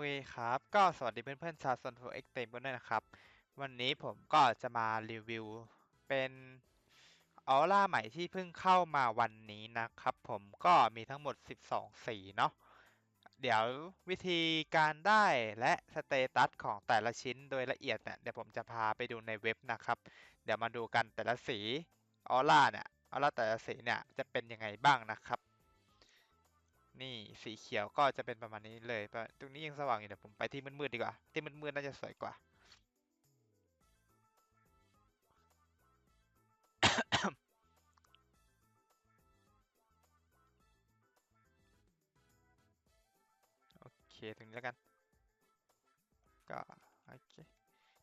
เคครับ ก็สวัสดีเพื่อนๆชาวซนโฟเอ็กเต็มกันด้วยนะครับ วันนี้ผมก็จะมารีวิว เป็นออร่าใหม่ที่เพิ่งเข้ามาวันนี้นะครับ ผมก็มีทั้งหมด 12 สีเนาะเดี๋ยววิธีการได้และสเตตัสของแต่ละชิ้นโดยละเอียดเนี่ยเดี๋ยวผมจะพาไปดูในเว็บนะครับ เดี๋ยวมาดูกันแต่ละสีออร่าเนี่ยออร่าแต่ละสีเนี่ยจะเป็นยังไงบ้างนะครับ นี่สีเขียวก็จะเป็นประมาณนี้เลยตรงนี้ยังสว่างอยู่เดี๋ยวผมไปที่มืดๆดีกว่า ที่มืดๆน่าจะสวยกว่า โอเคตรงนี้แล้วกัน ก็โอเค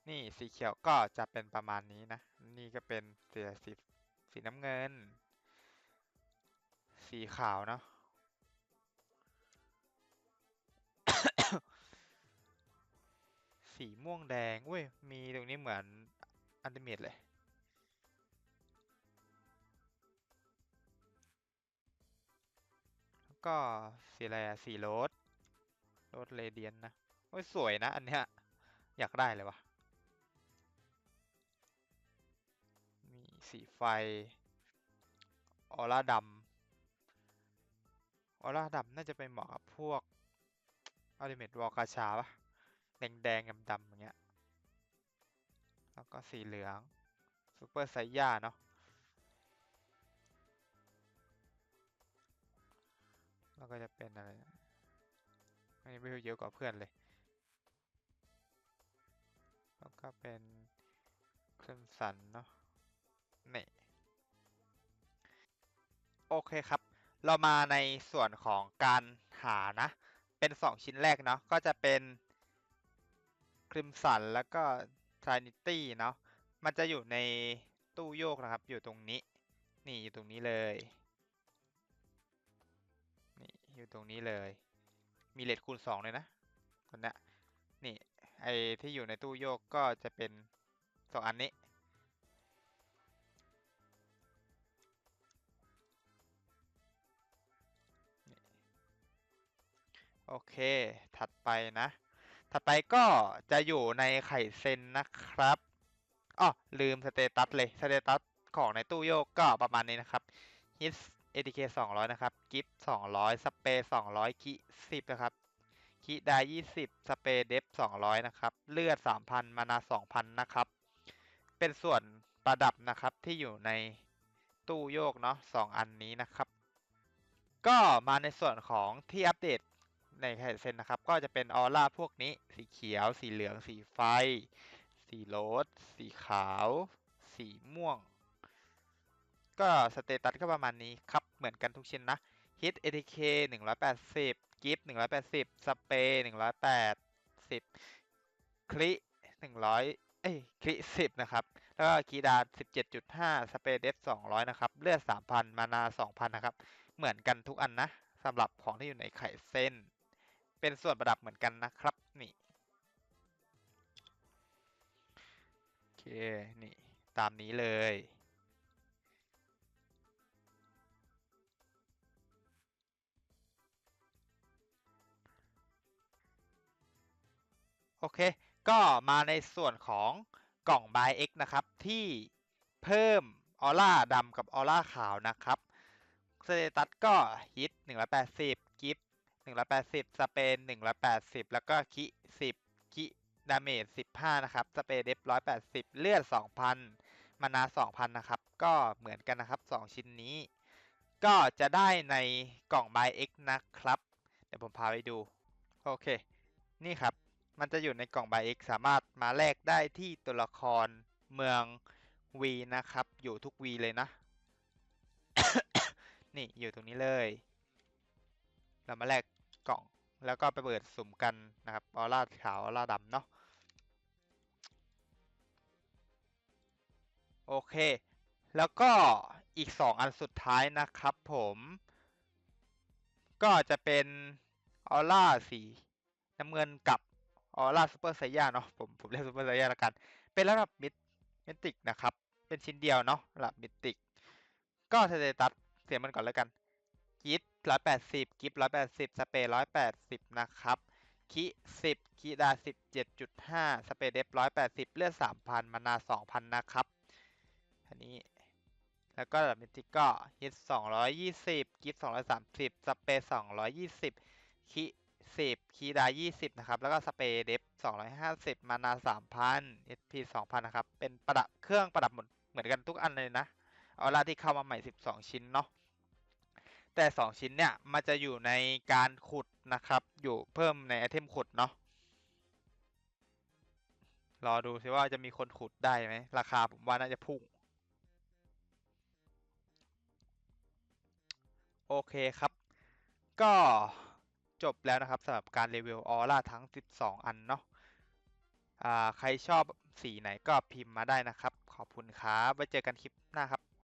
นี่สีเขียวก็จะเป็นประมาณนี้นะ นี่ก็เป็นสีสีสีน้ำเงิน สีขาวเนาะ สีม่วงแดง อุ้ย มีตรงนี้เหมือนอันติเมตเลย แล้วก็สีอะไรอะสีโรสโรสเรเดียนนะ โอ้ย สวยนะ อันเนี้ย อยากได้เลยวะมีสีไฟ ออร่าดำออร่าดำน่าจะเป็นเหมาะกับพวกอัลติเมทวอลกาชาปะ แดงแดงดำๆอย่างเงี้ย แล้วก็สีเหลืองซูเปอร์ไซย่าเนาะ แล้วก็จะเป็นอะไรนะอันนี้ไม่เยอะกว่าเพื่อนเลย แล้วก็เป็นคริมสันเนาะ นี่โอเคครับ เรามาในส่วนของการหานะ เป็น 2 ชิ้นแรกเนาะ ก็จะเป็น ริมสันแล้วก็ Trinity เนาะมันจะอยู่ในตู้โยกนะครับ อยู่ตรงนี้ นี่อยู่ตรงนี้เลยนี่อยู่ตรงนี้เลย มีเลทคูณ2เลยนะคนเนี้ยนี่ไอที่อยู่ในตู้โยกก็จะเป็น2อันนี้โอเค ถัดไปนะ ถัดไปก็จะอยู่ในไข่เซนนะครับอ๋อลืมสเตตัสเลยสเตตัสของในตู้โยกก็ประมาณนี้นะครับฮิต ATK 200 นะครับ กิฟ200 สเปรย์200 คิ 10 นะครับ คิได้20 สเปรย์เดฟ200 นะครับ เลือด 3,000 มานา 2,000 นะครับ เป็นส่วนประดับนะครับที่อยู่ในตู้โยกเนาะ2อันนี้นะครับ ก็มาในส่วนของที่อัปเดต ในไข่เซนนะครับ ก็จะเป็นออร่าพวกนี้ สีเขียว สีเหลือง สีไฟ สีโรสสีขาว สีม่วง ก็สเตตัสก็ประมาณนี้ครับ เหมือนกันทุกชิ้นนะฮิต ATK 180 กิฟ180 สเปรย์180 คลิ 100 เอ้ย คลิ 10 นะครับ แล้วก็คีดา 17.5 สเปรย์เดฟ 200 นะครับ เลือด 3,000 มานา 2,000 นะครับ เหมือนกันทุกอันนะสำหรับของที่อยู่ในไข่เส้น เป็นส่วนประดับเหมือนกันนะครับนี่โอเคนี่ตามนี้เลยโอเค ก็มาในส่วนของกล่อง Buy X นะครับ ที่เพิ่มออร่าดำกับออร่าขาวนะครับสเตตัสก็ฮิต180กิฟ 180สเปน180แปดสิบแล้วก็คิ10คิดาเมจ15นะครับสเปเดฟ180เลือด2,000มานา2,000นนะครับ ก็เหมือนกันนะครับ2ชิ้นนี้ ก็จะได้ในกล่อง Buy X นะครับ เดี๋ยวผมพาไปดู โอเค นี่ครับ มันจะอยู่ในกล่อง Buy X สามารถมาแลกได้ที่ตัวละครเมือง V นะครับ อยู่ทุก V เลยนะ นี่อยู่ตรงนี้เลย เรามาแลกกล่อง แล้วก็ไปเปิดสุ่มกันนะครับออร่าขาวออร่าดำเนาะโอเค แล้วก็อีก 2 อันสุดท้ายนะครับผม ก็จะเป็นออร่าสีน้ำเงินกับออร่าซูเปอร์ไซย่าเนาะผมผมเรียกซูเปอร์ไซย่าละกัน เป็นระดับมิดมิติกนะครับ เป็นชิ้นเดียวเนาะระดับมิติก ก็สเตตัสเสียมันก่อนแล้วกัน ร้อยแปดสิบกิฟร้อยแปดสิบสเปรร้อยแปดสิบนะครับคิสิบคิดาสิบเจ็ดจุดห้าสเปรเดฟร้อยแปดสิบเลือดสามพันมานาสองพันนะครับอันนี้แล้วก็แบบมิติก็ฮิตสองร้อยยี่สิบกิฟสองร้อยสามสิบสเปรย์สองร้อยยี่สิบคิสิบคีดายี่สิบนะครับ แล้วก็สเปรย์เดฟสองร้อยห้าสิบมานาสามพันเอสพีสองพันนะครับ เป็นประดับเครื่องประดับหมดเหมือนกันทุกอันเลยนะ เอาล่ะที่เข้ามาใหม่สิบสองชิ้นเนาะ แต่สองชิ้นเนี่ย มันจะอยู่ในการขุดนะครับ อยู่เพิ่มในไอเทมขุดเนาะรอดูซิว่าจะมีคนขุดได้ไหมราคาผมว่าน่าจะพุ่ง โอเคครับ ก็จบแล้วนะครับสำหรับการรีวิวออร่าทั้ง 12 อันเนาะอ่าใครชอบสีไหนก็พิมพ์มาได้นะครับ ขอบคุณครับ ไว้เจอกันคลิปหน้าครับ